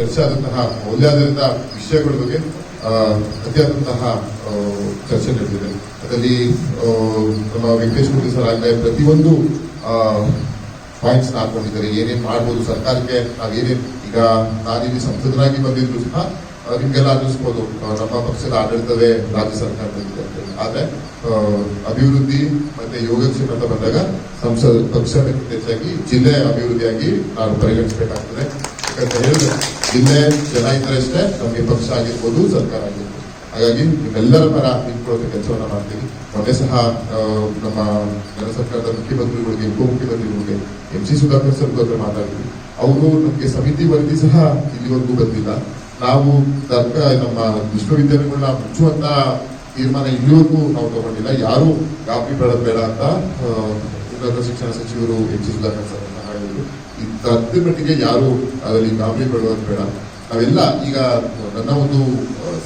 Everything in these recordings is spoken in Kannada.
ಚರ್ಚೆ ಆದಂತಹ ಮೌಲ್ಯಾಧಾರಿತ ವಿಷಯಗಳ ಬಗ್ಗೆ ಅತಿಯಾದಂತಹ ಚರ್ಚೆ ನಡೆದಿದೆ. ಅದರಲ್ಲಿ ನಮ್ಮ ವೆಂಕಟೇಶ್ ಮೂರ್ತಿ ಸರ್ ಆಗಲೇ ಪ್ರತಿಯೊಂದು ಪಾಯಿಂಟ್ಸ್ ಹಾಕೊಂಡಿದ್ದಾರೆ ಏನೇನು ಮಾಡ್ಬೋದು ಸರ್ಕಾರಕ್ಕೆ ನಾವೇನೇನ್ ಈಗ ನಾನಿಲ್ಲಿ ಸಂಸದರಾಗಿ ಬಂದಿದ್ರು ಸಹ ನಿಮ್ಗೆಲ್ಲ ಅನ್ನಿಸ್ಬೋದು ನಮ್ಮ ಪಕ್ಷದ ಆಡಳಿತವೇ ರಾಜ್ಯ ಹೇಳಿ. ಆದ್ರೆ ಅಭಿವೃದ್ಧಿ ಮತ್ತೆ ಯೋಗಕ್ಷೇಮ ಅಂತ ಬಂದಾಗ ಸಂಸದ ಪಕ್ಷಕ್ಕಿಂತ ಹೆಚ್ಚಾಗಿ ಜಿಲ್ಲೆ ಅಭಿವೃದ್ಧಿಯಾಗಿ ನಾನು ಪರಿಗಣಿಸಬೇಕಾಗ್ತದೆ. ಯಾಕಂತ ಹೇಳಿದ್ರೆ ಜಿಲ್ಲೆ ಜನ ಇದ್ರೆ ಅಷ್ಟೇ ನಮಗೆ ಪಕ್ಷ ಆಗಿರ್ಬೋದು ಸರ್ಕಾರ ಆಗಿರ್ಬೋದು ಹಾಗಾಗಿ ನಿಮ್ಮೆಲ್ಲರ ಪರ ನಿಂತ್ಕೊಳ್ಳೋಕೆ ಕೆಲಸವನ್ನು ಮಾಡ್ತೀವಿ ಮೊನ್ನೆ ಸಹ ನಮ್ಮ ಜನ ಸರ್ಕಾರದ ಮುಖ್ಯಮಂತ್ರಿಗಳಿಗೆ, ಉಪಮುಖ್ಯಮಂತ್ರಿಗಳಿಗೆ ಎಂ ಸಿ ಸುಧಾಕರ್ ಸರ್ ಬಗ್ಗೆ ಮಾತಾಡಿದ್ವಿ ಅವರು ನಮಗೆ ಸಮಿತಿ ವರದಿ ಸಹ ಇಲ್ಲಿವರೆಗೂ ಬಂದಿಲ್ಲ. ನಾವು ತರ್ಕ ನಮ್ಮ ವಿಶ್ವವಿದ್ಯಾಲಯಗಳನ್ನ ಮುಚ್ಚುವಂತ ತೀರ್ಮಾನ ಇಲ್ಲಿವರೆಗೂ ನಾವು ತಗೊಂಡಿಲ್ಲ. ಯಾರು ಕಾಪಿ ಬೇಡ ಬೇಡ ಅಂತ ಉನ್ನತ ಶಿಕ್ಷಣ ಸಚಿವರು ಎಂ ಸಿ ಸುಧಾಕರ್ ಸರ್ ಸದ್ಯ ಮಟ್ಟಿಗೆ ಯಾರು ಅದರಲ್ಲಿ ಗಾಬರಿ ಬೇಡೋದು ಬೇಡ. ನಾವೆಲ್ಲ ಈಗ, ನನ್ನ ಒಂದು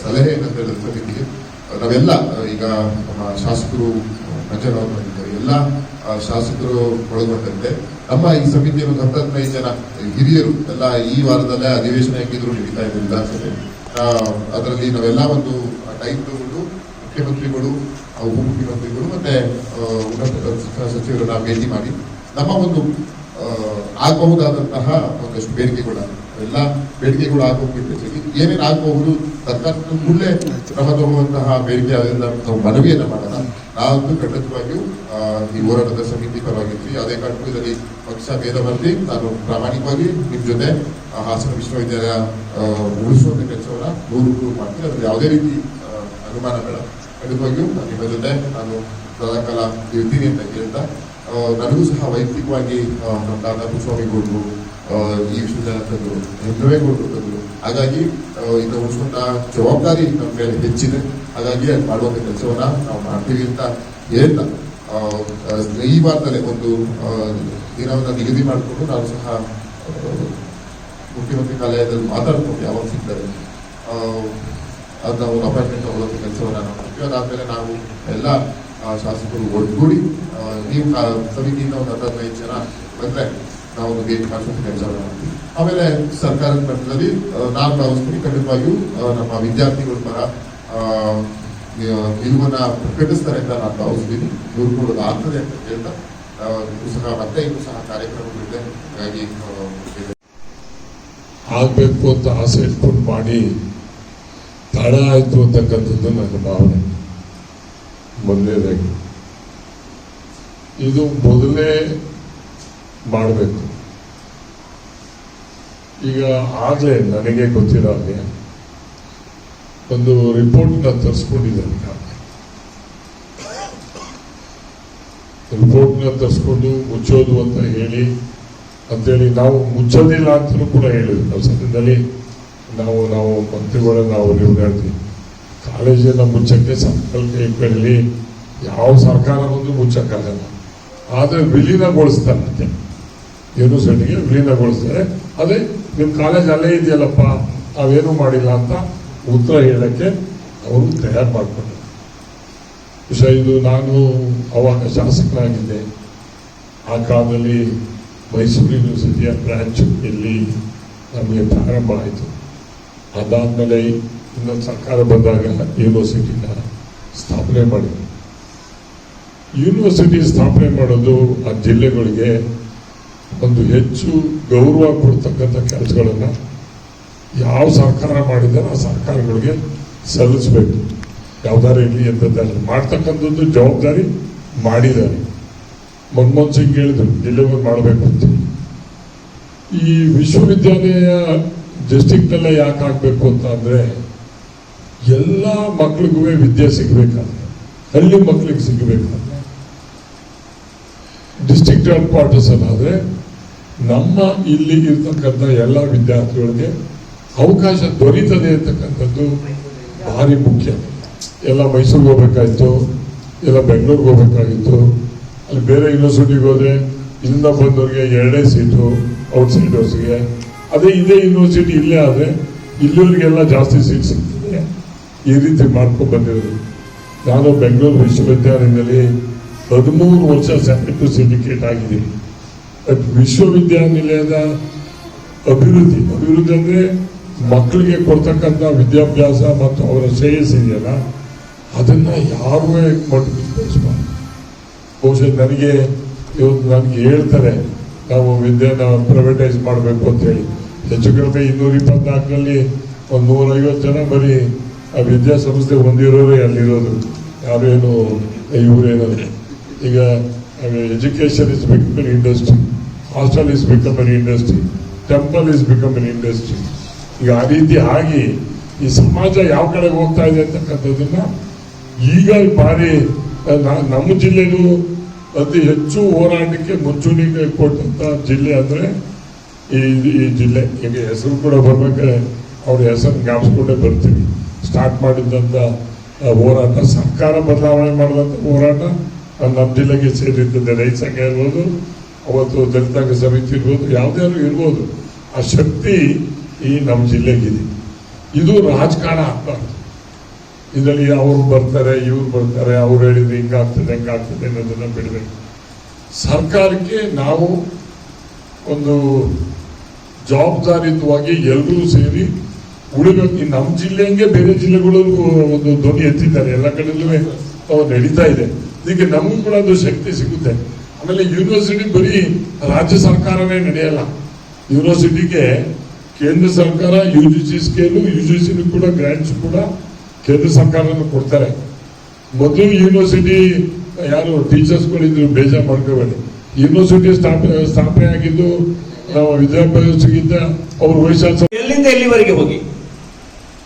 ಸಲಹೆ ಏನಂತ ಹೇಳಿದ್ರೆ ನಾವೆಲ್ಲ ಈಗ ನಮ್ಮ ಶಾಸಕರು ಮಂಜಣ್ಣ ಅವರು ಎಲ್ಲ ಶಾಸಕರು ಒಳಗೊಂಡಂತೆ ನಮ್ಮ ಈ ಸಮಿತಿಯ ಒಂದು ಹತ್ತು ಹದಿನೈದು ಜನ ಹಿರಿಯರು, ಎಲ್ಲ ಈ ವಾರದಲ್ಲೇ ಅಧಿವೇಶನ ಹೆಂಗಿದ್ರು ನಡೀತಾ ಇದೆ ವಿಧಾನಸಭೆ ಅದರಲ್ಲಿ ನಾವೆಲ್ಲ ಒಂದು ಟೈಮ್ ತಗೊಂಡು ಮುಖ್ಯಮಂತ್ರಿಗಳು ಉಪಮುಖ್ಯಮಂತ್ರಿಗಳು ಮತ್ತೆ ಉನ್ನತ ಶಿಕ್ಷಣ ಸಚಿವರನ್ನ ಭೇಟಿ ಮಾಡಿ, ನಮ್ಮ ಒಂದು ಆಗಬಹುದಾದಂತಹ ಒಂದಷ್ಟು ಬೇಡಿಕೆಗಳ ಎಲ್ಲ ಬೇಡಿಕೆಗಳು ಹಾಕೋಕ್ಕಿಂತ ಏನೇನು ಆಗಬಹುದು ಸರ್ಕಾರದ ಮುಂದೆ ಕ್ರಮ ತಗೊಳ್ಳುವಂತಹ ಬೇಡಿಕೆ, ಅದರಿಂದ ನಾವು ಮನವಿಯನ್ನ ಮಾಡೋಣ ನಾವು ಖಂಡಿತವಾಗಿಯೂ ಈ ಹೋರಾಟದ ಸಮಿತಿ ಪರವಾಗಿದ್ವಿ ಯಾವುದೇ ಕಾರಣಕ್ಕೂ ಇದರಲ್ಲಿ ಪಕ್ಷ ಭೇದ ಬರ್ತಿ ನಾನು ಪ್ರಾಮಾಣಿಕವಾಗಿ ನಿಮ್ಮ ಜೊತೆ ಹಾಸನ ವಿಶ್ವವಿದ್ಯಾಲಯ ಉಳಿಸುವಂತ ಕೆಲಸವನ್ನ ನೂರು ನೂರು ಮಾಡ್ತೀನಿ ಅದರಲ್ಲಿ ಯಾವುದೇ ರೀತಿ ಅನುಮಾನ ಬೇಡ ಖಂಡಿತವಾಗಿಯೂ ನಾನು ನಿಮ್ಮ ಜೊತೆ, ನಾನು ಸದಾಕಾಲ ಇರ್ತೀನಿ ಅಂತ ಹೇಳ್ತಾ ನನಗೂ ಸಹ ವೈಯಕ್ತಿಕವಾಗಿ ನಮ್ಮ ದಾದಾ ಸ್ವಾಮಿ ಗೌಡ್ರು ಆ, ಈ ವಿಶ್ವವಿದ್ಯಾಲಯ ತಂದರು ಹೆಗ್ರವೇಗೌಡರು ತಂದರು ಹಾಗಾಗಿ ಇದನ್ನ ಉಳಿಸುವಂತ ಜವಾಬ್ದಾರಿ ನಮ್ಮ ಮೇಲೆ ಹೆಚ್ಚಿದೆ ಹಾಗಾಗಿ ಅದು ಮಾಡುವಂತ ಕೆಲಸವನ್ನ ನಾವು ಮಾಡ್ತೀವಿ ಅಂತ ಹೇಳ್ತಾ ಈ ವಾರದಲ್ಲೇ ಒಂದು ದಿನವನ್ನು ನಿಗದಿ ಮಾಡಿಕೊಂಡು ನಾನು ಸಹ ಮುಖ್ಯಮಂತ್ರಿ ಕಾರ್ಯಾಲಯದಲ್ಲಿ ಮಾತಾಡ್ಕೊಂಡು ಯಾವಾಗ ಸಿಗ್ತಾರೆ ಅದನ್ನ ಒಂದು ಅಪಾಯಿಂಟ್ಮೆಂಟ್ ತಗೊಳ್ಳೋಕೆ ಕೆಲಸವನ್ನ ನಾವು ಮಾಡ್ತೀವಿ ಅದಾದ್ಮೇಲೆ ನಾವು ಎಲ್ಲ ಶಾಸಕರು ಒಟ್ಟುಗೂಡಿ ಟೀಮ್ ಸಮಿತಿಯಿಂದ ಒಂದು ಹತ್ತು ಹದಿನೈದು ಜನ ಬಂದ್ರೆ ನಾವು ಒಂದು ಭೇಟಿ ಕೆಲಸ ಮಾಡ್ತೀವಿ. ಆಮೇಲೆ ಸರ್ಕಾರದ ಮಟ್ಟದಲ್ಲಿ ನಾವು ನಾನು ಭಾವಿಸ್ತೀನಿ ಖಂಡಿತವಾಗಿಯೂ ನಮ್ಮ ವಿದ್ಯಾರ್ಥಿಗಳ ಪರ ನಿಲುವನ್ನ ಪ್ರಕಟಿಸ್ತಾರೆ ಅಂತ ನಾನು ಭಾವಿಸ್ತೀನಿ. ಇವ್ರು ಕೂಡ ಆಗ್ತದೆ ಅಂತ ಹೇಳ್ತಾ ಸಹ ಮತ್ತೆ ಇನ್ನೂ ಸಹ ಕಾರ್ಯಕ್ರಮಗಳಿದೆ. ಹಾಗಾಗಿ ಇದೆ. ಆಗಬೇಕು ಅಂತ ಆಸೆ ಇಟ್ಕೊಂಡು ಮಾಡಿ, ತಡ ಆಯಿತು ಅಂತಕ್ಕಂಥದ್ದು ನನ್ನ ಭಾವನೆ. ಮೊದಲನೇದಾಗಿ ಇದು ಮೊದಲೇ ಮಾಡಬೇಕು. ಈಗ ಆಗಲೇ ನನಗೆ ಗೊತ್ತಿರೋ ಹಾಗೆ ಒಂದು ರಿಪೋರ್ಟ್ನ ತರಿಸ್ಕೊಂಡಿದ್ದಾನೆ. ರಿಪೋರ್ಟ್ನ ತರಿಸ್ಕೊಂಡು ಮುಚ್ಚೋದು ಅಂತ ಹೇಳಿ, ಅಂತೇಳಿ ನಾವು ಮುಚ್ಚೋದಿಲ್ಲ ಅಂತಲೂ ಕೂಡ ಹೇಳಿದ್ವಿ ನಾವು ಸದ್ಯದಲ್ಲಿ ನಾವು ನಾವು ಮಂತ್ರಿಗಳನ್ನ ನಾವು ನೀವು ಹೇಳ್ತೀವಿ. ಕಾಲೇಜನ್ನ ಮುಚ್ಚಕ್ಕೆ ಸಂಕಲ್ಪ ಕೈಲಿ ಯಾವ ಸರ್ಕಾರ ಬಂದು ಮುಚ್ಚಕ್ಕಾಗಲ್ಲ ಆದರೆ ವಿಲೀನಗೊಳಿಸ್ತಾರಂತೆ ಯೂನಿವರ್ಸಿಟಿಗೆ ವಿಲೀನಗೊಳಿಸ್ತಾರೆ. ಅದೇ ನಿಮ್ಮ ಕಾಲೇಜ್ ಅಲ್ಲೇ ಇದೆಯಲ್ಲಪ್ಪ, ನಾವೇನು ಮಾಡಿಲ್ಲ ಅಂತ ಉತ್ತರ ಹೇಳಕ್ಕೆ ಅವರು ತಯಾರು ಮಾಡಿಕೊಂಡ್ರು. ವಿಷಯ ಇದು, ನಾನು ಅವಾಗ ಶಾಸಕನಾಗಿದ್ದೆ. ಆ ಕಾಲದಲ್ಲಿ ಮೈಸೂರು ಯೂನಿವರ್ಸಿಟಿಯ ಬ್ರಾಂಚ್ ಇಲ್ಲಿ ನಮಗೆ ಪ್ರಾರಂಭ ಆಯಿತು. ಅದಾದಮೇಲೆ ಇನ್ನೊಂದು ಸರ್ಕಾರ ಬಂದಾಗ ಯೂನಿವರ್ಸಿಟಿನ ಸ್ಥಾಪನೆ ಮಾಡಿದ್ರು. ಯೂನಿವರ್ಸಿಟಿ ಸ್ಥಾಪನೆ ಮಾಡೋದು ಆ ಜಿಲ್ಲೆಗಳಿಗೆ ಒಂದು ಹೆಚ್ಚು ಗೌರವ ಕೊಡ್ತಕ್ಕಂಥ ಕೆಲಸಗಳನ್ನು ಯಾವ ಸರ್ಕಾರ ಮಾಡಿದಾರೋ ಆ ಸರ್ಕಾರಗಳಿಗೆ ಸಲ್ಲಿಸಬೇಕು. ಯಾವ್ದಾರು ಇರಲಿ ಎಂಥದ್ದಾಗಲಿ ಮಾಡ್ತಕ್ಕಂಥದ್ದು ಜವಾಬ್ದಾರಿ ಮಾಡಿದ್ದಾರೆ. ಮನಮೋಹನ್ ಸಿಂಗ್ ಹೇಳಿದ್ರು ಜಿಲ್ಲೆಗಳು ಮಾಡಬೇಕು ಅಂತ. ಈ ವಿಶ್ವವಿದ್ಯಾಲಯ ಡಿಸ್ಟಿಕ್ನಲ್ಲೇ ಯಾಕೆ ಆಗಬೇಕು ಅಂತ ಅಂದರೆ, ಎಲ್ಲ ಮಕ್ಳಿಗೂ ವಿದ್ಯೆ ಸಿಗಬೇಕಾದ್ರೆ, ಹಳ್ಳಿ ಮಕ್ಳಿಗೆ ಸಿಗ್ಬೇಕಂತ ಡಿಸ್ಟಿಕ್ ಹೆಡ್ ಕ್ವಾರ್ಟರ್ಸ್ ಅಲ್ಲಾದ್ರೆ, ನಮ್ಮ ಇಲ್ಲಿ ಇರ್ತಕ್ಕಂಥ ಎಲ್ಲ ವಿದ್ಯಾರ್ಥಿಗಳಿಗೆ ಅವಕಾಶ ದೊರೀತದೆ ಅಂತಕ್ಕಂಥದ್ದು ಭಾರಿ ಮುಖ್ಯ. ಎಲ್ಲ ಮೈಸೂರಿಗೆ ಹೋಗ್ಬೇಕಾಯ್ತು, ಎಲ್ಲ ಬೆಂಗಳೂರಿಗೆ ಹೋಗ್ಬೇಕಾಗಿತ್ತು, ಅಲ್ಲಿ ಬೇರೆ ಯೂನಿವರ್ಸಿಟಿಗೆ ಹೋದ್ರೆ, ಇಲ್ಲಿಂದ ಬಂದವ್ರಿಗೆ ಎರಡೇ ಸೀಟು ಔಟ್ಸೈಡರ್ಸ್ಗೆ ಅದೇ ಇದೇ ಯೂನಿವರ್ಸಿಟಿ ಇಲ್ಲೇ ಆದರೆ ಇಲ್ಲಿವರಿಗೆಲ್ಲ ಜಾಸ್ತಿ ಸೀಟ್ ಸಿಗ್ತದೆ ಈ ರೀತಿ ಮಾಡ್ಕೊಂಡು ಬಂದಿರೋದು. ನಾನು ಬೆಂಗಳೂರು ವಿಶ್ವವಿದ್ಯಾಲಯದಲ್ಲಿ ಹದಿಮೂರು ವರ್ಷ ಸೆಕ್ರೆಟರಿ ಸಿಂಡಿಕೇಟ್ ಆಗಿದ್ದೀನಿ. ಬಟ್ ವಿಶ್ವವಿದ್ಯಾನಿಲಯದ ಅಭಿವೃದ್ಧಿ ಅಭಿವೃದ್ಧಿ ಅಂದರೆ ಮಕ್ಕಳಿಗೆ ಕೊಡ್ತಕ್ಕಂಥ ವಿದ್ಯಾಭ್ಯಾಸ ಮತ್ತು ಅವರ ಶ್ರೇಯಸ್ಸಿದೆಯಲ್ಲ ಅದನ್ನ ಯಾರೂ ಮಟ್ಟಿಗೆ ಬಹುಶಃ ನನಗೆ ಇವತ್ತು ನನಗೆ ಹೇಳ್ತಾರೆ ನಾವು ವಿದ್ಯೆನ ಪ್ರೈವೇಟೈಸ್ ಮಾಡಬೇಕು ಅಂತ ಹೇಳಿ. ಹೆಚ್ಚು ಕಡಿಮೆ ಇನ್ನೂರ ಇಪ್ಪತ್ನಾಲ್ಕರಲ್ಲಿ ಒಂದು ನೂರೈವತ್ತು ಜನ ಬರೀ ಆ ವಿದ್ಯಾಸಂಸ್ಥೆ ಹೊಂದಿರೋರೇ ಅಲ್ಲಿರೋದು. ಯಾರೇನು ಇವರೇನು ಈಗ education is become an industry hostel is become an industry temple is become an industry ಈಗ ಆ ರೀತಿ ಆಗಿ ಈ ಸಮಾಜ ಯಾವ ಕಡೆ ಹೋಗ್ತಾ ಇದೆ ಅಂತಕ್ಕಂಥದ್ದನ್ನ ಈಗ ಭಾರಿ ನಮ್ಮ ಜಿಲ್ಲೆಗೂ ಅತಿ ಹೆಚ್ಚು ಹೋರಾಟಕ್ಕೆ ಮುಂಚೂಣಿ ಕೊಟ್ಟಂಥ ಜಿಲ್ಲೆ ಅಂದ್ರೆ ಈ ಈ ಜಿಲ್ಲೆ, ಈಗ ಹೆಸರು ಕೂಡ ಬರ್ಬೇಕಾದ್ರೆ ಅವ್ರ ಹೆಸರು ಜ್ಞಾಪಿಸ್ಕೊಂಡೇ ಬರ್ತೀವಿ. ಸ್ಟಾರ್ಟ್ ಮಾಡಿದ್ದಂಥ ಹೋರಾಟ, ಸರ್ಕಾರ ಬದಲಾವಣೆ ಮಾಡಿದಂಥ ಹೋರಾಟ ನಮ್ಮ ಜಿಲ್ಲೆಗೆ ಸೇರಿದ್ದಂತೆ ರೈತ ಸಂಘ ಇರ್ಬೋದು, ಅವತ್ತು ದಲಿತಾಂಗ ಸಮಿತಿ ಇರ್ಬೋದು, ಯಾವುದೇ ಇರ್ಬೋದು. ಆ ಶಕ್ತಿ ಈ ನಮ್ಮ ಜಿಲ್ಲೆಗಿದೆ. ಇದು ರಾಜಕಾರಣ ಆಗ್ಬಾರ್ದು. ಇದರಲ್ಲಿ ಅವರು ಬರ್ತಾರೆ, ಇವ್ರು ಬರ್ತಾರೆ, ಅವ್ರು ಹೇಳಿದ್ರೆ ಹಿಂಗಾಗ್ತದೆ, ಹೆಂಗಾಗ್ತದೆ ಅನ್ನೋದನ್ನ ಬಿಡಬೇಕು. ಸರ್ಕಾರಕ್ಕೆ ನಾವು ಒಂದು ಜವಾಬ್ದಾರಿಯುತವಾಗಿ ಎಲ್ಲರೂ ಸೇರಿ ಉಳಿಬೇಕು ನಮ್ಮ ಜಿಲ್ಲೆಗೆ ಬೇರೆ ಜಿಲ್ಲೆಗಳಲ್ಲೂ ಒಂದು ಧ್ವನಿ ಎತ್ತಿದ್ದಾರೆ. ಎಲ್ಲ ಕಡೆಯಲ್ಲೂ ಅವ್ರು ನಡೀತಾ ಇದೆ. ಇದಕ್ಕೆ ನಮಗೂ ಕೂಡ ಒಂದು ಶಕ್ತಿ ಸಿಗುತ್ತೆ. ಆಮೇಲೆ ಯೂನಿವರ್ಸಿಟಿ ಬರೀ ರಾಜ್ಯ ಸರ್ಕಾರವೇ ನಡೆಯಲ್ಲ. ಯೂನಿವರ್ಸಿಟಿಗೆ ಕೇಂದ್ರ ಸರ್ಕಾರ U G C scale U G C ಕೂಡ ಗ್ರ್ಯಾಂಟ್ಸ್ ಕೂಡ ಕೇಂದ್ರ ಸರ್ಕಾರನೂ ಕೊಡ್ತಾರೆ. ಮೊದಲು ಯೂನಿವರ್ಸಿಟಿ ಯಾರು ಟೀಚರ್ಸ್ಗಳಿದ್ರು ಬೇಜಾರು ಮಾಡ್ಕೋಬೇಡಿ. ಯೂನಿವರ್ಸಿಟಿ ಸ್ಥಾಪನೆ ಸ್ಥಾಪನೆ ಆಗಿದ್ದು ವಿದ್ಯಾಭ್ಯಾಸಕ್ಕಿಂತ ಅವರು ಎಲ್ಲಿಂದ ಎಲ್ಲಿವರೆಗೆ ಹೋಗಿ?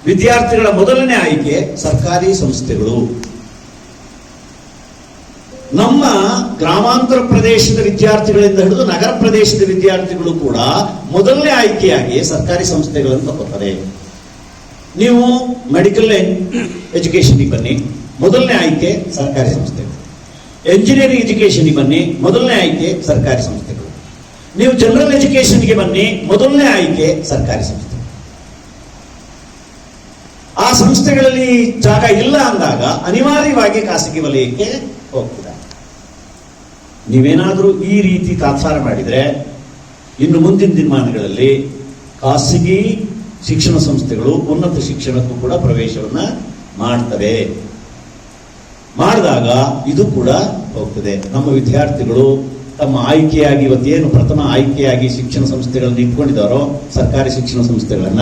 ವಿದ್ಯಾರ್ಥಿಗಳ ಮೊದಲನೇ ಆಯ್ಕೆ ಸರ್ಕಾರಿ ಸಂಸ್ಥೆಗಳು. ನಮ್ಮ ಗ್ರಾಮಾಂತರ ಪ್ರದೇಶದ ವಿದ್ಯಾರ್ಥಿಗಳಿಂದ ಹಿಡಿದು ನಗರ ಪ್ರದೇಶದ ವಿದ್ಯಾರ್ಥಿಗಳು ಕೂಡ ಮೊದಲನೇ ಆಯ್ಕೆಯಾಗಿ ಸರ್ಕಾರಿ ಸಂಸ್ಥೆಗಳನ್ನು ತಗೋತಾರೆ ನೀವು ಮೆಡಿಕಲ್ ಎಜುಕೇಶನ್ ಬನ್ನಿ. ಮೊದಲನೇ ಆಯ್ಕೆ ಸರ್ಕಾರಿ ಸಂಸ್ಥೆಗಳು. ಎಂಜಿನಿಯರಿಂಗ್ ಎಜುಕೇಶನ್ಗೆ ಬನ್ನಿ, ಮೊದಲನೇ ಆಯ್ಕೆ ಸರ್ಕಾರಿ ಸಂಸ್ಥೆಗಳು. ನೀವು ಜನರಲ್ ಎಜುಕೇಶನ್ಗೆ ಬನ್ನಿ, ಮೊದಲನೇ ಆಯ್ಕೆ ಸರ್ಕಾರಿ ಸಂಸ್ಥೆ ಆ ಸಂಸ್ಥೆಗಳಲ್ಲಿ ಜಾಗ ಇಲ್ಲ ಅಂದಾಗ ಅನಿವಾರ್ಯವಾಗಿ ಖಾಸಗಿ ವಲಯಕ್ಕೆ ಹೋಗ್ತೀರಾ? ನೀವೇನಾದರೂ ಈ ರೀತಿ ತಾತ್ಸಾರ ಮಾಡಿದರೆ ಇನ್ನು ಮುಂದಿನ ದಿನಮಾನಗಳಲ್ಲಿ ಖಾಸಗಿ ಶಿಕ್ಷಣ ಸಂಸ್ಥೆಗಳು ಉನ್ನತ ಶಿಕ್ಷಣಕ್ಕೂ ಕೂಡ ಪ್ರವೇಶವನ್ನು ಮಾಡ್ತವೆ. ಮಾಡಿದಾಗ ಇದು ಕೂಡ ಹೋಗ್ತದೆ. ನಮ್ಮ ವಿದ್ಯಾರ್ಥಿಗಳು ತಮ್ಮ ಆಯ್ಕೆಯಾಗಿ ಇವತ್ತೇನು ಪ್ರಥಮ ಆಯ್ಕೆಯಾಗಿ ಶಿಕ್ಷಣ ಸಂಸ್ಥೆಗಳನ್ನು ಇಟ್ಕೊಂಡಿದ್ದಾರೋ ಸರ್ಕಾರಿ ಶಿಕ್ಷಣ ಸಂಸ್ಥೆಗಳನ್ನ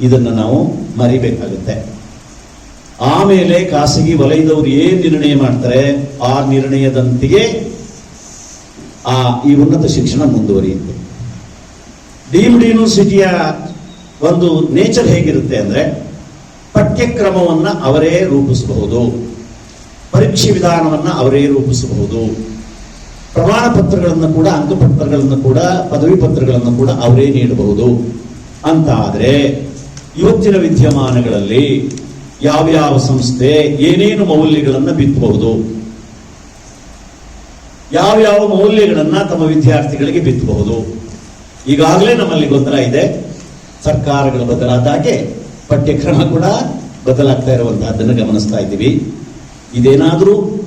ಇದನ್ನು ನಾವು ಮರಿಬೇಕಾಗುತ್ತೆ. ಆಮೇಲೆ ಖಾಸಗಿ ವಲಯದವರು ಏನು ನಿರ್ಣಯ ಮಾಡ್ತಾರೆ? ಆ ನಿರ್ಣಯದಂತೆಯೇ ಆ ಈ ಉನ್ನತ ಶಿಕ್ಷಣ ಮುಂದುವರಿಯುತ್ತೆ. ಡೀಮ್ಡ್ ಯೂನಿವರ್ಸಿಟಿಯ ಒಂದು ನೇಚರ್ ಹೇಗಿರುತ್ತೆ ಅಂದ್ರೆ ಪಠ್ಯಕ್ರಮವನ್ನ ಅವರೇ ರೂಪಿಸಬಹುದು. ಪರೀಕ್ಷೆ ವಿಧಾನವನ್ನ ಅವರೇ ರೂಪಿಸಬಹುದು. ಪ್ರಮಾಣ ಪತ್ರಗಳನ್ನು ಕೂಡ ಅಂಕಪತ್ರಗಳನ್ನು ಕೂಡ, ಪದವಿ ಪತ್ರಗಳನ್ನು ಕೂಡ ಅವರೇ ನೀಡಬಹುದು. ಅಂತ ಆದ್ರೆ ಇವತ್ತಿನ ವಿದ್ಯಮಾನಗಳಲ್ಲಿ ಯಾವ್ಯಾವ ಸಂಸ್ಥೆ ಏನೇನು ಮೌಲ್ಯಗಳನ್ನು ಬಿತ್ತಬಹುದು? ಯಾವ್ಯಾವ ಮೌಲ್ಯಗಳನ್ನು ತಮ್ಮ ವಿದ್ಯಾರ್ಥಿಗಳಿಗೆ ಬಿತ್ತಬಹುದು? ಈಗಾಗಲೇ ನಮ್ಮಲ್ಲಿ ಗೊಂದಲ ಇದೆ. ಸರ್ಕಾರಗಳು ಬದಲಾದ ಹಾಗೆ ಪಠ್ಯಕ್ರಮ ಕೂಡ ಬದಲಾಗ್ತಾ ಇರುವಂತಹದ್ದನ್ನು ಗಮನಿಸ್ತಾ ಇದ್ದೀವಿ. ಇದೇನಾದರೂ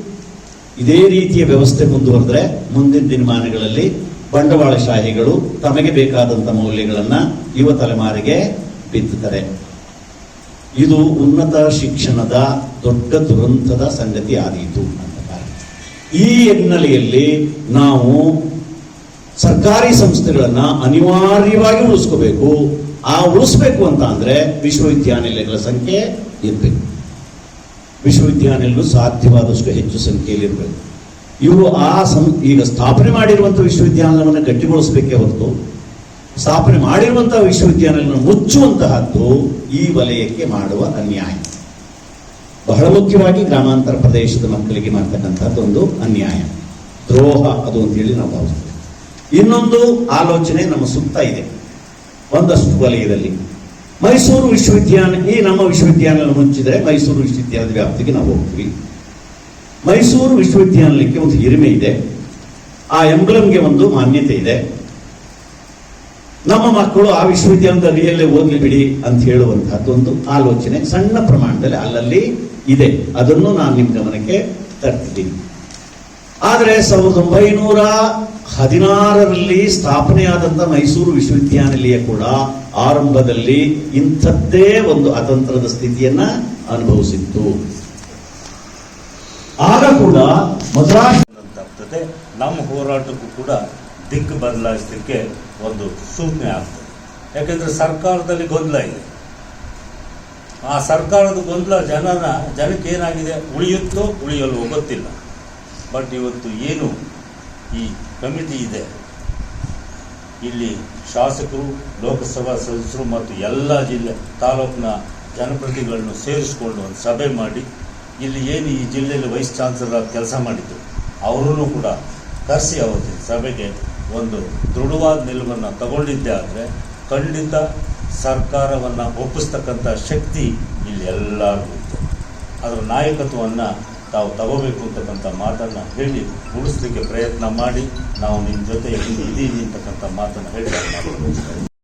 ಇದೇ ರೀತಿಯ ವ್ಯವಸ್ಥೆ ಮುಂದುವರೆದ್ರೆ ಮುಂದಿನ ದಿನಮಾನಗಳಲ್ಲಿ ಬಂಡವಾಳಶಾಹಿಗಳು ತಮಗೆ ಬೇಕಾದಂಥ ಮೌಲ್ಯಗಳನ್ನು ಯುವ ತಲೆಮಾರಿಗೆ ಬಿತ್ತುತ್ತಾರೆ. ಇದು ಉನ್ನತ ಶಿಕ್ಷಣದ ದೊಡ್ಡ ದುರಂತದ ಸಂಗತಿ ಆದೀತು ಅಂತ ಈ ಹಿನ್ನೆಲೆಯಲ್ಲಿ ನಾವು ಸರ್ಕಾರಿ ಸಂಸ್ಥೆಗಳನ್ನು ಅನಿವಾರ್ಯವಾಗಿ ಉಳಿಸ್ಕೋಬೇಕು. ಆ ಉಳಿಸ್ಬೇಕು ಅಂತ ಅಂದರೆ ವಿಶ್ವವಿದ್ಯಾನಿಲಯಗಳ ಸಂಖ್ಯೆ ಇರಬೇಕು. ವಿಶ್ವವಿದ್ಯಾನಿಲಯಗಳು ಸಾಧ್ಯವಾದಷ್ಟು ಹೆಚ್ಚು ಸಂಖ್ಯೆಯಲ್ಲಿ ಇರಬೇಕು. ಇವರು ಆ ಸಂ, ಈಗ ಸ್ಥಾಪನೆ ಮಾಡಿರುವಂಥ ವಿಶ್ವವಿದ್ಯಾನಿಲಯವನ್ನು ಗಟ್ಟಿಗೊಳಿಸಬೇಕೇ ಹೊರತು, ಸ್ಥಾಪನೆ ಮಾಡಿರುವಂತಹ ವಿಶ್ವವಿದ್ಯಾನಿಲಯವನ್ನು ಮುಚ್ಚುವಂತಹದ್ದು ಈ ವಲಯಕ್ಕೆ ಮಾಡುವ ಅನ್ಯಾಯ. ಬಹಳ ಮುಖ್ಯವಾಗಿ ಗ್ರಾಮಾಂತರ ಪ್ರದೇಶದ ಮಕ್ಕಳಿಗೆ ಮಾಡ್ತಕ್ಕಂಥದ್ದು ಒಂದು ಅನ್ಯಾಯ. ದ್ರೋಹ ಅದು ಅಂತೇಳಿ ನಾವು ಭಾವಿಸ್ತೇವೆ. ಇನ್ನೊಂದು ಆಲೋಚನೆ ನಮ್ಮ ಸುತ್ತ ಇದೆ. ಒಂದಷ್ಟು ವಲಯದಲ್ಲಿ. ಮೈಸೂರು ವಿಶ್ವವಿದ್ಯಾಲಯ ಈ ನಮ್ಮ ವಿಶ್ವವಿದ್ಯಾಲಯ ಮುಂಚಿದ್ರೆ ಮೈಸೂರು ವಿಶ್ವವಿದ್ಯಾಲಯದ ವ್ಯಾಪ್ತಿಗೆ ನಾವು ಹೋಗ್ತೀವಿ. ಮೈಸೂರು ವಿಶ್ವವಿದ್ಯಾಲಯಕ್ಕೆ ಒಂದು ಹಿರಿಮೆ ಇದೆ. ಆ ಎಂಬ್ಲಮ್ಗೆ ಒಂದು ಮಾನ್ಯತೆ ಇದೆ. ನಮ್ಮ ಮಕ್ಕಳು ಆ ವಿಶ್ವವಿದ್ಯಾಲಯದ ಓದಲಿ ಓದ್ಲಿ ಬಿಡಿ ಅಂತ ಹೇಳುವಂತಹದ್ದೊಂದು ಆಲೋಚನೆ ಸಣ್ಣ ಪ್ರಮಾಣದಲ್ಲಿ ಅಲ್ಲಲ್ಲಿ ಇದೆ. ಅದನ್ನು ನಾನು ನಿಮ್ಮ ಗಮನಕ್ಕೆ ತರ್ತಿದ್ದೀನಿ. ಆದರೆ ಸಾವಿರದ ಒಂಬೈನೂರ ಹದಿನಾರರಲ್ಲಿ ಸ್ಥಾಪನೆಯಾದಂಥ ಮೈಸೂರು ವಿಶ್ವವಿದ್ಯಾನಿಲಯ ಕೂಡ ಆರಂಭದಲ್ಲಿ ಇಂಥದ್ದೇ ಒಂದು ಅತಂತ್ರದ ಸ್ಥಿತಿಯನ್ನ ಅನುಭವಿಸಿತ್ತು. ಆಗ ಕೂಡ ಮದ್ರಾಸ್ ನಮ್ಮ ಹೋರಾಟಕ್ಕೂ ಕೂಡ ದಿಕ್ಕು ಬದಲಾಯಿಸಲಿಕ್ಕೆ ಒಂದು ಸೂಚನೆ ಆಗ್ತದೆ. ಯಾಕೆಂದ್ರೆ ಸರ್ಕಾರದಲ್ಲಿ ಗೊಂದಲ ಇದೆ. ಆ ಸರ್ಕಾರದ ಗೊಂದಲ ಜನನ ಜನಕ್ಕೆ ಏನಾಗಿದೆ ಉಳಿಯುತ್ತೋ ಉಳಿಯಲು ಗೊತ್ತಿಲ್ಲ. ಬಟ್ ಇವತ್ತು ಏನು ಈ ಕಮಿಟಿ ಇದೆ? ಇಲ್ಲಿ ಶಾಸಕರು, ಲೋಕಸಭಾ ಸದಸ್ಯರು ಮತ್ತು ಎಲ್ಲ ಜಿಲ್ಲೆ ತಾಲೂಕಿನ ಜನಪ್ರತಿನಿಧಿಗಳನ್ನು ಸೇರಿಸಿಕೊಂಡು ಒಂದು ಸಭೆ ಮಾಡಿ, ಇಲ್ಲಿ ಏನು ಈ ಜಿಲ್ಲೆಯಲ್ಲಿ ವೈಸ್ ಚಾನ್ಸಲರ್ ಕೆಲಸ ಮಾಡಿದ್ದು, ಅವರನ್ನು ಕೂಡ ಕರೆಸಿ ಅವತ್ತಿನ ಸಭೆಗೆ ಒಂದು ದೃಢವಾದ ನಿಲುವನ್ನು ತಗೊಂಡಿದ್ದೆ ಆದರೆ ಖಂಡಿತ ಸರ್ಕಾರವನ್ನು ಒಪ್ಪಿಸ್ತಕ್ಕಂಥ ಶಕ್ತಿ ಇಲ್ಲಿ ಎಲ್ಲರಿಗೂ ಇತ್ತು ಅದರ ನಾಯಕತ್ವವನ್ನು ತಾವು ತಗೋಬೇಕು ಅಂತಕ್ಕಂಥ ಮಾತನ್ನು ಹೇಳಿ ಉಳಿಸ್ಲಿಕ್ಕೆ ಪ್ರಯತ್ನ ಮಾಡಿ ನಾವು ನಿಮ್ಮ ಜೊತೆ ಇದ್ದೀವಿ ಅಂತಕ್ಕಂಥ ಮಾತನ್ನು ಹೇಳಿ.